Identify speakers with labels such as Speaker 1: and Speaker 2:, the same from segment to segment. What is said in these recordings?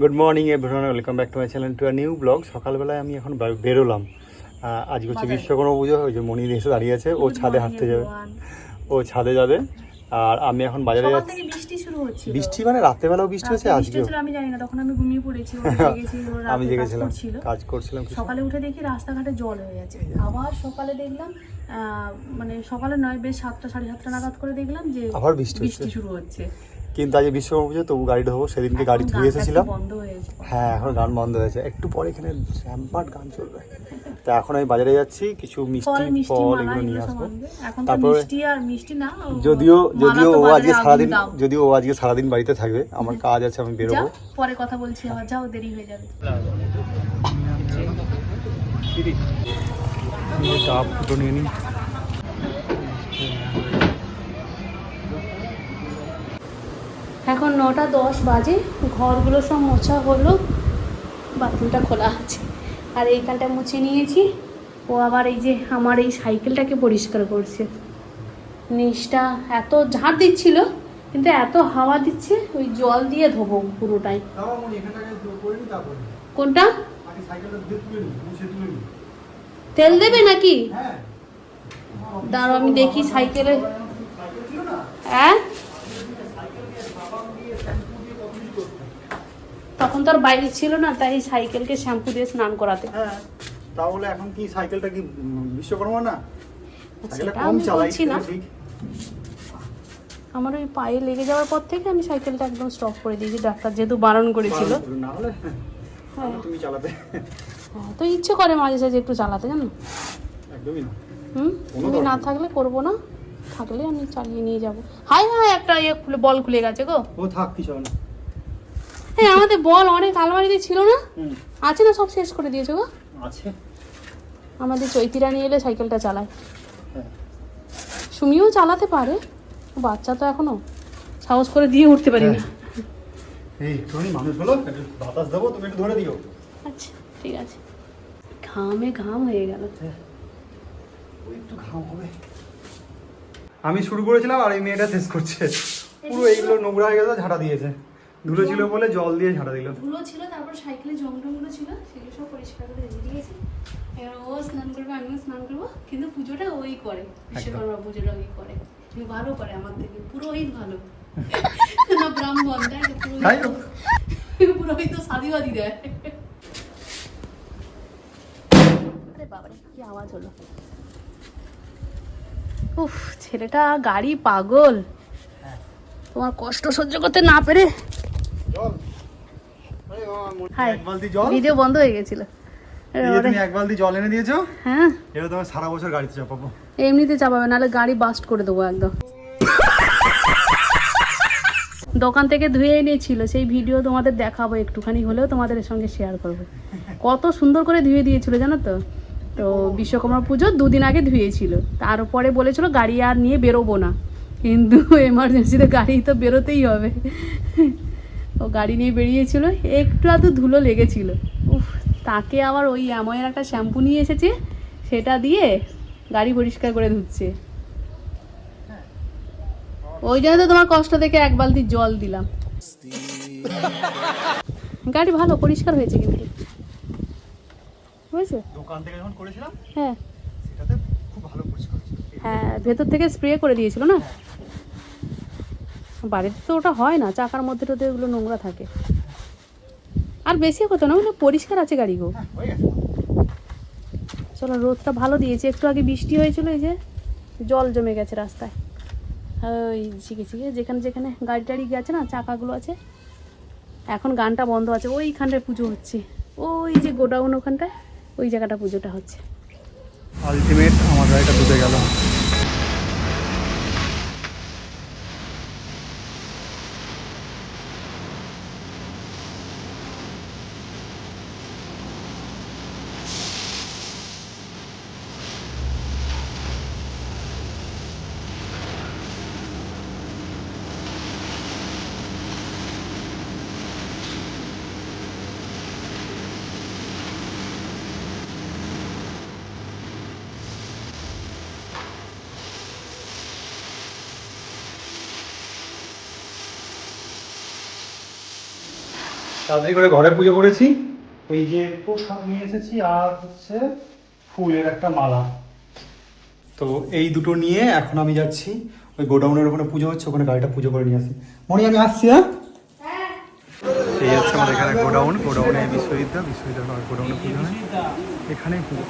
Speaker 1: Good morning everyone welcome back to my channel to a new blog সকালবেলায় আমি এখন বেরোলাম। আজকে হচ্ছে বিশ্বকর্মা পুজো। ওই যে মণি এসে দাঁড়িয়ে আছে। ও ছাদে হাঁটতে যাবে। ও ছাদে যাবে। আর আমি এখন বাজারে যাচ্ছি।
Speaker 2: বৃষ্টি শুরু হচ্ছিল।
Speaker 1: বৃষ্টি মানে রাত্রেবেলাও বৃষ্টি হচ্ছে
Speaker 2: হচ্ছিল, আমি জানি না। তখন আমি ঘুমিয়ে পড়েছি
Speaker 1: আমি জেগেছিলাম কাজ করছিলাম
Speaker 2: সকালে উঠে দেখি রাস্তাঘাটে জল হয়ে গেছে। আবার সকালে দেখলাম মানে সকালে নয় বেশ সাতটা সাড়ে সাতটা নাগাদ করে দেখলাম যে
Speaker 1: আবার বৃষ্টি
Speaker 2: বৃষ্টি শুরু হচ্ছে।
Speaker 1: কিন্তু আজকে বিশ্বকর্মা পুজো তবু গাড়ি ঢোবো সেদিনকে গাড়ি ধুয়ে এসেছিলাম। হ্যাঁ এখন গান বন্ধ হয়েছে একটু পরে এখানে র্যাম্পাট গান চলবে। তা এখন আমি বাজারে যাচ্ছি কিছু মিষ্টি ফল এগুলো নিয়ে আসব। তারপরে- যদিও যদিও ও আজকে সারাদিন যদিও ও আজকে সারাদিন বাড়িতে থাকবে আমার কাজ আছে আমি বেরোবো।
Speaker 2: পরে কথা বলছি আবার যাও দেরি হয়ে যাবে।
Speaker 1: কাপ দুটো নিয়ে নিই
Speaker 2: এখন নটা দশ বাজে ঘরগুলো সব মোছা হলো বাথরুমটা খোলা আছে। আর এইখানটা মুছে নিয়েছি। ও আবার এই যে আমার এই সাইকেলটাকে পরিষ্কার করছে। নিচটা এত ঝাড় দিচ্ছিল কিন্তু এত হাওয়া দিচ্ছে ওই জল দিয়ে ধোবো পুরোটাই। কোনটা? তেল দেবে নাকি? দাঁড়াও আমি দেখি সাইকেলে। হ্যাঁ? তখন তো আর বাইরে ছিল না তাই সাইকেলকে শ্যাম্পু দিয়ে স্নান করাতে।
Speaker 1: হ্যাঁ তাহলে এখন কি সাইকেলটা কি বিশ্বকর্মা না? সাইকেলটা কম
Speaker 2: আমি
Speaker 1: চালাই
Speaker 2: না। আমার ওই পায়ে লেগে যাওয়ার পর থেকে আমি সাইকেলটা একদম স্টপ করে দিয়েছি ডাক্তার যেহেতু বারণ করেছিল। হ্যাঁ।
Speaker 1: তুমি চালাতে।
Speaker 2: হ্যাঁ, তো ইচ্ছে করে মাঝে সাঝে একটু চালাতে জানো?
Speaker 1: একদমই না।
Speaker 2: হুম? তুমি না থাকলে করব না। থাকলে আমি চালিয়ে নিয়ে যাব। হাই হাই একটা ইয়ে খুলে বল খুলে গেছে গো।
Speaker 1: ও থাক কিছু না।
Speaker 2: হ্যাঁ আমাদের বল অনেক আলমারিতে ছিল না? আছে না সব শেষ করে দিয়েছ গো?
Speaker 1: আছে।
Speaker 2: আমাদের চৈতিরা নিয়ে এলে সাইকেলটা চালায়।
Speaker 1: হ্যাঁ।
Speaker 2: সুমিও চালাতে পারে বাচ্চা তো এখনও। সাহস করে দিয়ে উঠতে পারি না
Speaker 1: এই তুমি মানুষ হলো বাতাস দেবো তুমি একটু ধরে দিও।
Speaker 2: আচ্ছা ঠিক আছে। ঘামে ঘাম হয়ে গেল।
Speaker 1: ওই একটু ঘাম হবে। আমি শুরু করেছিলাম আর এই মেয়েটা শেষ করছে। পুরো এইগুলো নোংরা হয়ে গেছে ঝাঁটা দিয়েছে। ধুলো ছিল বলে জল দিয়ে ঝাঁটা দিল।
Speaker 2: ধুলো ছিল তারপর সাইকেলে জং টংগুলো ছিল সেগুলো সব পরিষ্কার করে দিয়ে দিয়েছি। এবার ও স্নান করবে আমিও স্নান করব কিন্তু পুজোটা ওই করে বিশ্বকর্মা পুজোটা ওই করে। কিন্তু ভালো করে আমার থেকে পুরোহিত ভালো। না ব্রাহ্মণ তাই পুরোহিত।
Speaker 1: তো।
Speaker 2: পুরোহিত সাদিবাদি দেয় বাবারে কি আওয়াজ হলো? উফ ছেলেটা গাড়ি পাগল। তোমার কষ্ট সহ্য করতে না পেরে ভিডিও বন্ধ হয়ে গেছিল।
Speaker 1: তুমি এক বালতি জল এনে দিয়েছ?
Speaker 2: হ্যাঁ।
Speaker 1: এবার তোমার সারা বছর গাড়িতে চাপাবো।
Speaker 2: এমনিতে চাপাবে নাহলে গাড়ি বাস্ট করে দেবো একদম। দোকান থেকে ধুয়ে এনেছিল সেই ভিডিও তোমাদের দেখাবো একটুখানি হলেও তোমাদের সঙ্গে শেয়ার করব। কত সুন্দর করে ধুয়ে দিয়েছিল জানো তো? তো বিশ্বকর্মা পুজো দুদিন আগে ধুয়েছিল। তারপরে বলেছিল গাড়ি আর নিয়ে বেরোবো না। কিন্তু এমার্জেন্সিতে গাড়ি তো বেরোতেই হবে। ও গাড়ি নিয়ে বেরিয়েছিল একটু আধটু ধুলো লেগেছিল। উফ তাকে আবার ওই অ্যাময়ের একটা শ্যাম্পু নিয়ে এসেছে সেটা দিয়ে গাড়ি পরিষ্কার করে ধুচ্ছে। ওই জন্য তো তোমার কষ্ট দেখে এক বালতি জল দিলাম। গাড়ি ভালো পরিষ্কার হয়েছে কিন্তু। বুঝেছ?
Speaker 1: দোকান থেকে যখন করেছিলাম
Speaker 2: হ্যাঁ।
Speaker 1: সেটাতে খুব ভালো পরিষ্কার
Speaker 2: হ্যাঁ ভেতর থেকে স্প্রে করে দিয়েছিল না? বাড়িতে তো ওটা হয় না চাকার মধ্যে তো এগুলো নোংরা থাকে। আর বেশি হতো না ওগুলো পরিষ্কার আছে গাড়িগো
Speaker 1: হ্যাঁ হয়ে
Speaker 2: চলো রোদটা ভালো দিয়েছে। একটু আগে বৃষ্টি হয়েছিল এই যে জল জমে গেছে রাস্তায়। ওই শিখে শিখে যেখানে যেখানে গাড়ি টাড়ি গেছে না চাকাগুলো আছে। এখন গানটা বন্ধ আছে ওইখানটায় পুজো হচ্ছে। ওই যে গোডাউন ওখানটায় ওই জায়গাটা পুজোটা হচ্ছে।
Speaker 1: আলটিমেট আমার গাড়িটা ডুবে গেল। তাড়াতাড়ি করে ঘরে পুজো করেছি। ওই যে প্রসাদ নিয়ে এসেছি আর হচ্ছে ফুলের একটা মালা। তো এই দুটো নিয়ে এখন আমি যাচ্ছি। ওই গোডাউনের ওখানে পুজো হচ্ছে, ওখানে গাড়িটা পুজো করে নিয়ে আসি। মনে আমি আসছি হ্যাঁ? এই হচ্ছে আমাদের এখানে গোডাউন। গোডাউনে বিশ্ববিদ্যালয় বিশ্ববিদ্যালয় গোডাউনে পুজো এখানে পুজো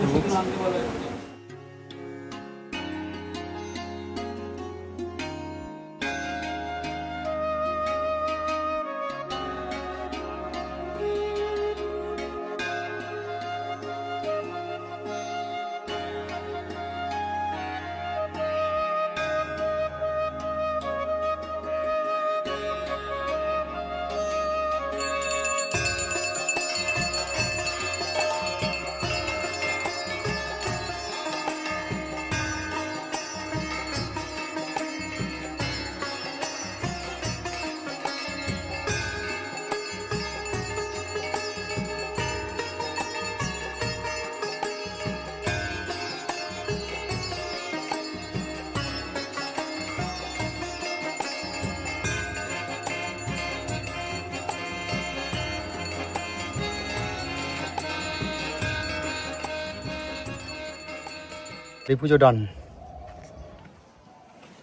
Speaker 1: এই পুজো ডান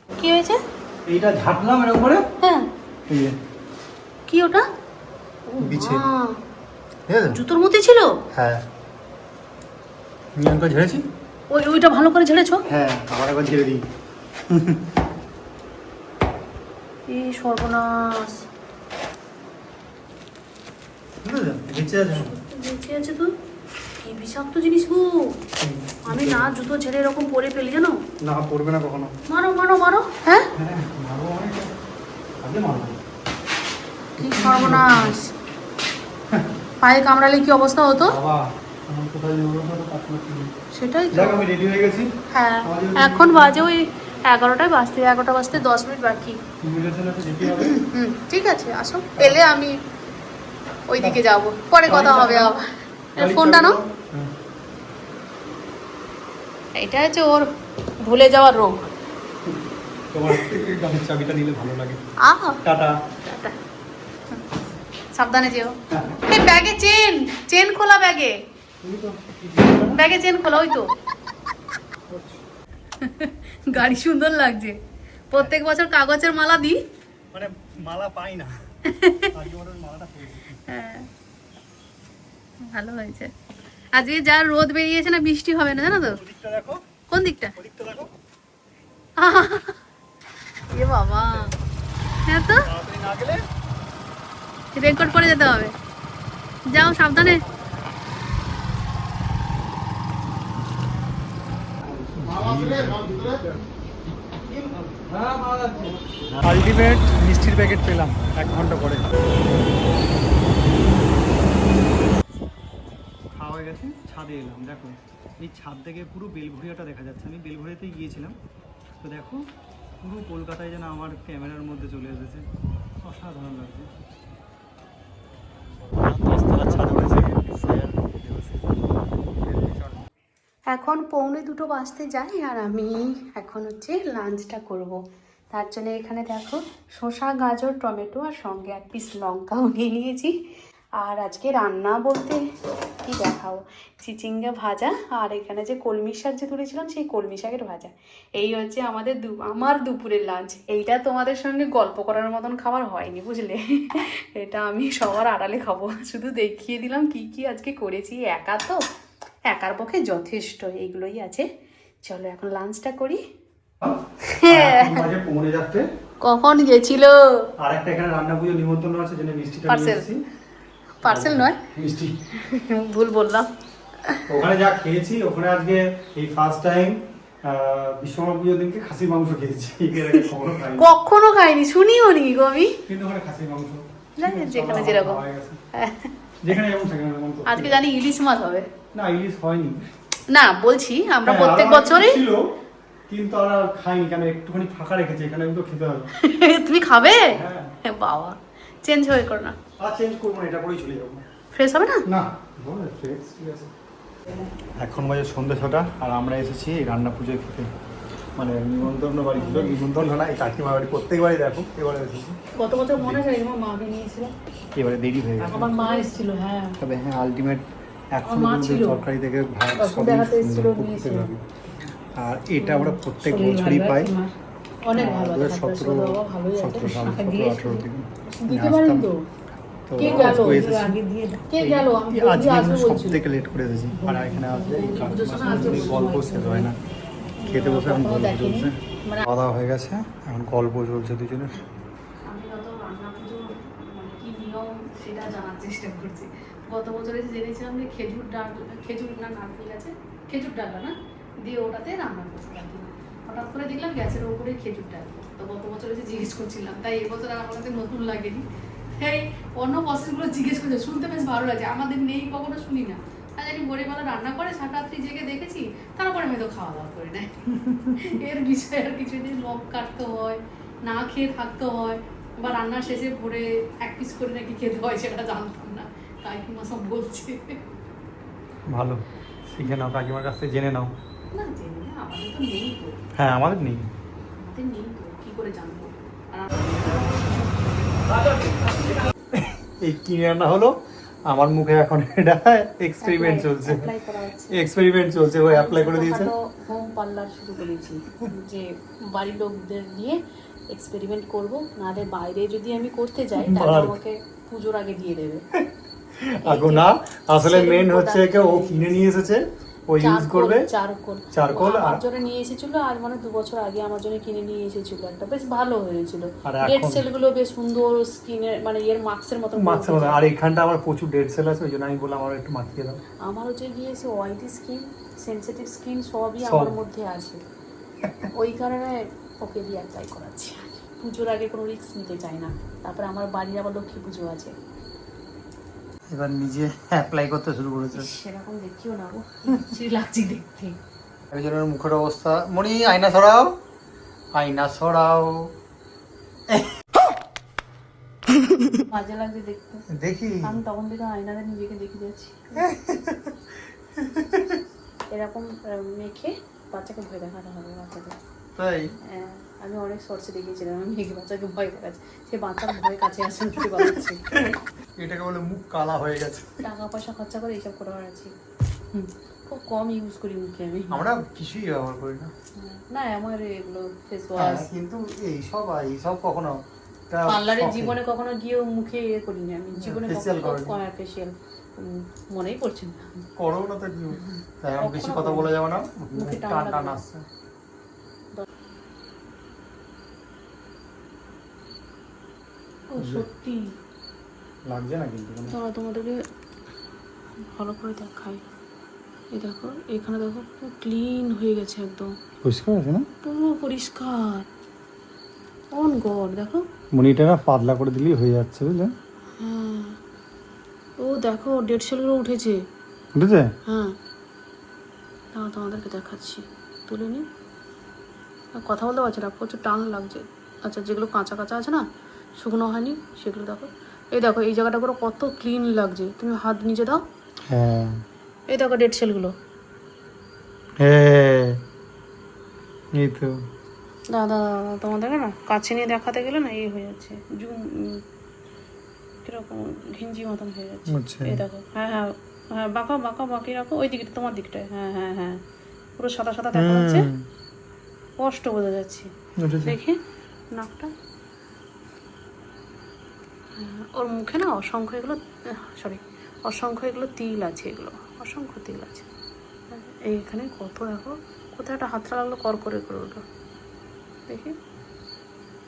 Speaker 2: কি হয়েছে?
Speaker 1: এইটা ঝাঁটলাম এরকম করে
Speaker 2: হ্যাঁ। কি ওটা?
Speaker 1: বিছে।
Speaker 2: জুতোর মধ্যে ছিল?
Speaker 1: হ্যাঁ। নিয়ন ঝেড়েছি?
Speaker 2: ওই ওইটা ভালো করে ঝেড়েছো?
Speaker 1: হ্যাঁ আবার একবার ঝেড়ে দিই।
Speaker 2: এই সর্বনাশ।
Speaker 1: বেঁচে আছে
Speaker 2: বেঁচে আছে তো? কি বিষাক্ত জিনিস গো। আমি না জুতো ছেড়ে এরকম পরে ফেলি জানো?
Speaker 1: না পড়বে না কখনো।
Speaker 2: মারো মারো মারো। হ্যাঁ?
Speaker 1: হ্যাঁ মারবো অনেক। আগে মারবো।
Speaker 2: কি সর্বনাশ। পায়ে কামড়ালে কি অবস্থা হতো? সেটাই তো।
Speaker 1: আমি রেডি হয়ে গেছি।
Speaker 2: হ্যাঁ এখন বাজে ওই এগারোটায় বাজতে এগারোটা বাজতে দশ মিনিট বাকি। ঠিক আছে আসো। এলে আমি ওইদিকে যাব। পরে কথা হবে আবার। ফোনটা নাও।
Speaker 1: চালাবো। হ্যাঁ।
Speaker 2: এটা হচ্ছে ওর ভুলে যাওয়ার রোগ।
Speaker 1: তোমার গাড়ির চাবিটা নিলে ভালো লাগে।
Speaker 2: আহ।
Speaker 1: টাটা।
Speaker 2: টাটা। সাবধানে যেও।
Speaker 1: হ্যাঁ।
Speaker 2: এই ব্যাগে চেন। চেন খোলা ব্যাগে। ব্যাগে চেন খোলা ওই তো। গাড়ি সুন্দর লাগছে। প্রত্যেক বছর কাগজের মালা দিই।
Speaker 1: মানে মালা পাই না। মালাটা
Speaker 2: হ্যাঁ। ভালো হয়েছে। আজকে যা রোদ বেরিয়েছে না বৃষ্টি হবে না জানো তো? কোন দিকটা? এ বাবা। হ্যাঁ তো? রেকর্ড করে যেতে হবে। যাও সাবধানে।
Speaker 1: আলটিমেট মিষ্টির প্যাকেট পেলাম এক ঘণ্টা পরে। হয়ে গেছে, ছাদে এলাম, দেখো। এই ছাদ থেকে পুরো বেলঘড়িয়াটা দেখা যাচ্ছে। আমি বেলঘড়িয়াতে গিয়েছিলাম। তো দেখো, পুরো কলকাতায় যেন আমার ক্যামেরার মধ্যে চলে এসেছে। অসাধারণ লাগছে।
Speaker 2: এখন পৌনে দুটো বাজতে যাই আর আমি এখন হচ্ছে লাঞ্চটা করব। তার জন্য এখানে দেখো, শসা, গাজর, টমেটো আর সঙ্গে এক পিস লঙ্কাও নিয়ে নিয়েছি। আর আজকে রান্না বলতে কি দেখাও। চিচিঙ্গা ভাজা আর এখানে যে কলমি শাক যে তুলেছিলাম সেই কলমি শাকের ভাজা। এই হচ্ছে আমাদের দু আমার দুপুরের লাঞ্চ এইটা তোমাদের সঙ্গে গল্প করার মতন খাবার হয়নি বুঝলে? এটা আমি সবার আড়ালে খাব। শুধু দেখিয়ে দিলাম কি কি আজকে করেছি। একা তো একার পক্ষে যথেষ্ট এইগুলোই আছে। চলো এখন লাঞ্চটা করি। হ্যাঁ। কখন গেছিল?
Speaker 1: আর একটা এখানে রান্না পুজো নিমন্ত্রণ আছে জন্য মিষ্টিটা নিয়ে এসেছি।
Speaker 2: পার্সেল নয়।
Speaker 1: মিষ্টি।
Speaker 2: ভুল বললাম।
Speaker 1: ওখানে যা খেয়েছি ওখানে আজকে এই ফার্স্ট টাইম বিশ্বকর্মা পুজোর দিনকে খাসির মাংস খেয়েছি। কখনো খাইনি।
Speaker 2: শুনিও নি গো আমি
Speaker 1: কিন্তু ওখানে খাসির মাংস।
Speaker 2: যেখানে যেরকম।
Speaker 1: যেখানে যেমন সেখানে
Speaker 2: আজকে জানি ইলিশ মাছ হবে।
Speaker 1: না ইলিশ হয়নি।
Speaker 2: না বলছি আমরা
Speaker 1: হ্যাঁ,
Speaker 2: প্রত্যেক বছরই
Speaker 1: ছিল কিন্তু আর খাইনি কেন একটুখানি ফাঁকা রেখেছি এখানে তো খেতে হবে।
Speaker 2: তুমি খাবে?
Speaker 1: হ্যাঁ।
Speaker 2: বাবা। চেঞ্জ হয়ে করো না
Speaker 1: আর চেঞ্জ করব না এটা করেই চলে যাব।
Speaker 2: ফ্রেশ হবে না?
Speaker 1: না। ঠিক আছে। এখন বাজে সন্ধ্যে ছটা আর আমরা এসেছি এই রান্না পুজোয় খেতে। মানে নিমন্ত্রণ বাড়ি ছিল। নিমন্ত্রণ না এই কাকিমা বাড়ি প্রত্যেকবারই দেখো এবারে এসেছি।
Speaker 2: গত বছর মনে আছে আমার মাকে নিয়েছিল?
Speaker 1: এবারে দেরি হয়ে গেছে।
Speaker 2: আমার মা এসেছিল হ্যাঁ।
Speaker 1: তবে হ্যাঁ আলটিমেট এখন সরকারি থেকে ভাত সবই
Speaker 2: এসেছিল, নিয়েছিল।
Speaker 1: আর এটা আমরা প্রত্যেক বছরই পাই।
Speaker 2: অনেক ভালো
Speaker 1: সতেরো
Speaker 2: আছে
Speaker 1: সতেরো সাল সতেরো আঠেরো দিকে
Speaker 2: দিতে পারেন তো?
Speaker 1: লেট করে এসেছি। আর এখানে আসলে গল্প শেষ হয় না। খেতে বসে এখন গল্প চলছে।
Speaker 2: মানে
Speaker 1: খাওয়া দাওয়া হয়ে গেছে। এখন গল্প চলছে দুজনের।
Speaker 2: আমি রান্না মানে কি নিয়ম সেটা জানার চেষ্টা করছি। গত বছর এসে জেনেছিলাম যে খেজুর ডাল খেজুর না নারকেল আছে খেজুর ডালটা না দিয়ে ওটাতে রান্না করতে হঠাৎ করে দেখলাম গ্যাসের ওপরে খেজুর ডাল। তো গত বছর এসে জিজ্ঞেস করছিলাম তাই এবছর আর আমাদের নতুন লাগেনি। এই অন্য প্রসেসগুলো জিজ্ঞেস করছে শুনতে বেশ ভালো লাগে আমাদের নেই কখনো শুনি না। আর জানি ভোরবেলা রান্না করে সাত রাত্রি জেগে দেখেছি তারপরে হয়তো খাওয়া দাওয়া করে নেয়। এর বিষয়ে আর কিছু দিন লক কাটতে হয় না খেয়ে থাকতে হয় বা রান্নার শেষে ভরে এক পিস করে নাকি খেতে হয় সেটা জানতাম না। কাকিমা সব বলছে।
Speaker 1: ভালো। শিখে নাও কাকিমার কাছ থেকে জেনে নাও।
Speaker 2: না জেনে না, আমাদের তো নেই তো।
Speaker 1: হ্যাঁ আমাদের নেই।
Speaker 2: আমাদের নেই তো। করে জানব।
Speaker 1: এই কিনে আনা হলো। আমার মুখে এখন এটা এক্সপেরিমেন্ট চলছে। এক্সপেরিমেন্ট চলছে অ্যাপ্লাই করে দিয়েছে।
Speaker 2: হোম পার্লার শুরু করেছি যে বাড়ির লোকদের নিয়ে এক্সপেরিমেন্ট করব। নাহলে বাইরে যদি আমি করতে যাই তাহলে আমাকে পুজোর আগে দিয়ে দেবে।
Speaker 1: এখন না আসলে মেন হচ্ছে ও কিনে নিয়ে এসেছে। ও ইউজ করবে?
Speaker 2: চারকোল।
Speaker 1: চারকোল
Speaker 2: আমার
Speaker 1: আর-
Speaker 2: জন্য নিয়ে এসেছিল আর মানে দু বছর আগে আমার জন্য কিনে নিয়ে এসেছিল। একটা বেশ ভালো হয়েছিল। ডেড
Speaker 1: এখন-
Speaker 2: সেলগুলো বেশ সুন্দর স্কিনের মানে এর মাস্কের মতো
Speaker 1: মাছের মতো। আর এখানটা আমার প্রচুর ডেড সেল আছে ওই জন্য আমি বললাম আমার একটু মাখিয়ে দাও।
Speaker 2: আমার হচ্ছে গিয়েছে অয়েলি স্কিন সেনসিটিভ স্কিন সবই আমার মধ্যে আছে। ওই কারণে ওকে দিয়ে অ্যাপ্লাই করাচ্ছি। পুজোর আগে কোনো রিস্ক নিতে চাই না। তারপরে আমার বাড়ির আবার লক্ষ্মী পুজো আছে।
Speaker 1: এবার নিজে অ্যাপ্লাই করতে শুরু করেছে।
Speaker 2: সেরকম দেখিও না গো। লাগছে দেখতে।
Speaker 1: ওর মুখের অবস্থা মনি আয়না সরাও। আয়না সরাও।
Speaker 2: মাঝে লাগছে দেখতে।
Speaker 1: দেখি।
Speaker 2: আমি তখন থেকে আয়নাতে নিজেকে দেখে যাচ্ছি। এরকম মেখে বাচ্চাকে ভয় দেখাতে হবে বাচ্চাকে
Speaker 1: তাই?
Speaker 2: হ্যাঁ, আমি অনেক শর্টসে আমি মেঘে বাচ্চাকে ভয় দেখাচ্ছি। সে ভয় কাছে আসে উঠতে পারছি
Speaker 1: এটাকে বলে মুখ কালা হয়ে গেছে।
Speaker 2: টাকা পয়সা খরচা করে এইসব করে বেড়াচ্ছি। খুব কম ইউজ করি মুখে আমি।
Speaker 1: আমরা কিছুই ব্যবহার করি না।
Speaker 2: হ্যাঁ, না আমার এগুলো ফেস
Speaker 1: হ্যাঁ,
Speaker 2: ওয়াশ
Speaker 1: কিন্তু এইসব এইসব কখনো
Speaker 2: পার্লারে জীবনে কখনো গিয়েও মুখে ইয়ে করিনি আমি। জীবনে কখনো ফেসিয়াল মনেই পড়ছে না।
Speaker 1: করো না তো কি? তাই আমি বেশি কথা বলা যাবে না।
Speaker 2: মুখে টান
Speaker 1: টান আসছে।
Speaker 2: ও সত্যি?
Speaker 1: লাগছে না কিন্তু কোনো।
Speaker 2: তোমাদেরকে ভালো করে দেখাই। এই দেখো এখানে দেখো পুরো ক্লিন হয়ে গেছে একদম।
Speaker 1: পরিষ্কার আছে না?
Speaker 2: পুরো পরিষ্কার। অন গড দেখো।
Speaker 1: মনিটা পাতলা করে দিলেই হয়ে যাচ্ছে বুঝলে?
Speaker 2: হ্যাঁ। ও দেখো ডেড সেলগুলো উঠেছে।
Speaker 1: বুঝেছে
Speaker 2: হ্যাঁ। দাঁড়াও তোমাদেরকে দেখাচ্ছি। তুলে নি। আর কথা বলতে পারছি না প্রচুর টান লাগছে। আচ্ছা যেগুলো কাঁচা কাঁচা আছে না শুকনো হয়নি সেগুলো দেখো। এই দেখো এই জায়গাটা পুরো কত ক্লিন লাগছে। তুমি হাত নিচে দাও।
Speaker 1: হ্যাঁ।
Speaker 2: এই দেখো ডেড সেলগুলো
Speaker 1: হ্যাঁ। এই তো।
Speaker 2: দাদা তোমাদেরকে না কাছে নিয়ে দেখাতে গেলে না এই হয়ে যাচ্ছে। জুম কীরকম ঘিঞ্জি মতন হয়ে যাচ্ছে।
Speaker 1: আচ্ছা।
Speaker 2: এই দেখো হ্যাঁ হ্যাঁ হ্যাঁ বাঁকা বাঁকা বাঁকি রাখো। ওই দিকটা তোমার দিকটায়। হ্যাঁ হ্যাঁ হ্যাঁ। পুরো সাদা সাদা দেখা যাচ্ছে। কষ্ট বোঝা যাচ্ছে। দেখি নাকটা। ওর মুখে না অসংখ্য এগুলো সরি অসংখ্য এগুলো তিল আছে এগুলো অসংখ্য তিল আছে। এইখানে কত দেখো কোথায় একটা হাতটা লাগল কর করে করে ওঠো দেখি।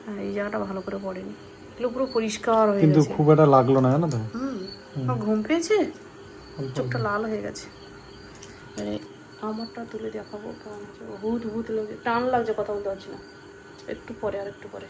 Speaker 2: হ্যাঁ এই জায়গাটা ভালো করে পড়েনি। এগুলো পুরো পরিষ্কার হয়ে
Speaker 1: কিন্তু খুব একটা লাগল না জানো তো?
Speaker 2: হুম ঘুম পেয়েছে? চোখটা লাল হয়ে গেছে। মানে আমারটা তুলে দেখাবো কেমন হচ্ছে বহুত বহুত লাগছে টান লাগছে কথা বলতে পারছি না। একটু পরে আর একটু পরে।